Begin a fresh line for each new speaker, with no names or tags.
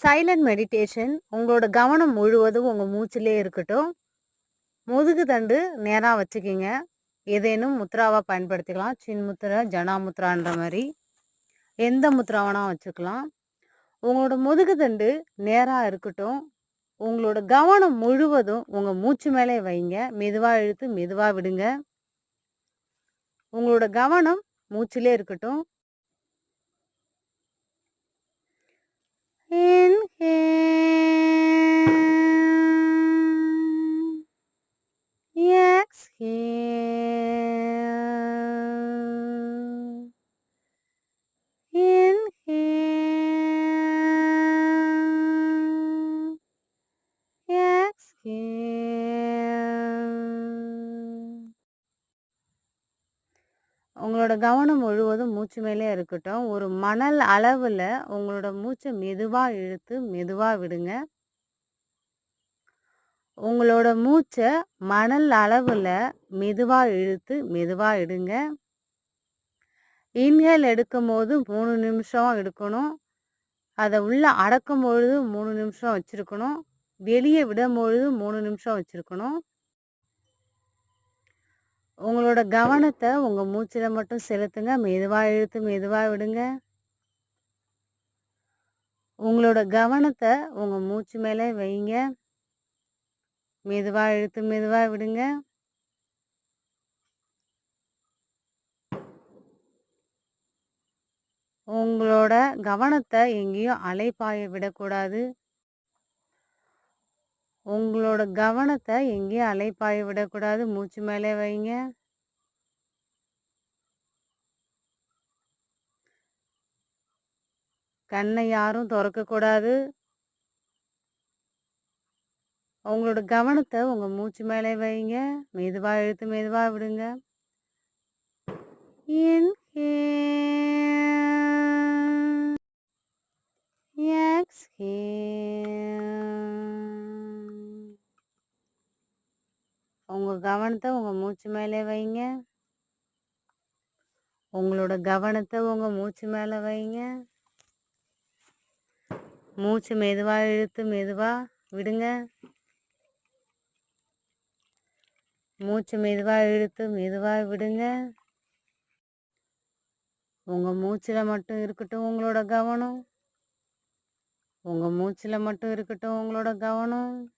Silent meditation உங்களோட கவனம் முழுவதும் உங்கள் மூச்சிலே இருக்கட்டும். முதுகு தண்டு நேராக வச்சுக்கிங்க. ஏதேனும் முத்ராவாக பயன்படுத்திக்கலாம். சின் முத்ரா ஜனா முத்ரான்ற மாதிரி. எந்த முத்ராவனா வச்சுக்கலாம். உங்களோட முதுகு தண்டு நேராக இருக்கட்டும். உங்களோட கவனம் முழுவதும் உங்கள் மூச்சு மேலே வைங்க. மெதுவாக இழுத்து மெதுவாக விடுங்க. உங்களோட கவனம் மூச்சிலே இருக்கட்டும் Inhale. Exhale. Inhale. Exhale. உங்களோட கவனம் முழுவதும் மூச்சு மேலே இருக்கட்டும். ஒரு மணல் அளவில் உங்களோட மூச்சை மெதுவாக இழுத்து மெதுவாக விடுங்க. உங்களோட மூச்சை மணல் அளவில் மெதுவாக இழுத்து மெதுவாக இடுங்க. இன்ஹேல் எடுக்கும் போது மூணு நிமிஷம் எடுக்கணும். அதை உள்ளே அடக்கும் பொழுது மூணு நிமிஷம் வச்சுருக்கணும். வெளியே விடும் பொழுது மூணு நிமிஷம் வச்சுருக்கணும். உங்களோட கவனத்தை உங்கள் மூச்சில் மட்டும் செலுத்துங்க. மெதுவாக இழுத்து மெதுவாக விடுங்க. உங்களோட கவனத்தை உங்கள் மூச்சு மேலே வைங்க. மெதுவாக இழுத்து மெதுவாக விடுங்க. உங்களோட கவனத்தை எங்கேயும் அலைப்பாய விடக்கூடாது. உங்களோட கவனத்தை எங்கேயும் அலைப்பாய விடக்கூடாது மூச்சு மேலே வைங்க கண்ணை யாரும் திறக்கக்கூடாது உங்களோட கவனத்தை உங்கள் மூச்சு மேலே வைங்க மெதுவாக இழுத்து மெதுவாக விடுங்க Inhale. Exhale. உங்கள் கவனத்தை உங்கள் மூச்சு மேலே வைங்க. உங்களோட கவனத்தை உங்கள் மூச்சு மேலே வைங்க. மூச்சு மெதுவாக இழுத்து மெதுவாக விடுங்க. மூச்சு மெதுவாக இழுத்து மெதுவாக விடுங்க. உங்கள் மூச்சில் மட்டும் இருக்கட்டும் உங்களோட கவனம். உங்கள் மூச்சில் மட்டும் இருக்கட்டும் உங்களோட கவனம்.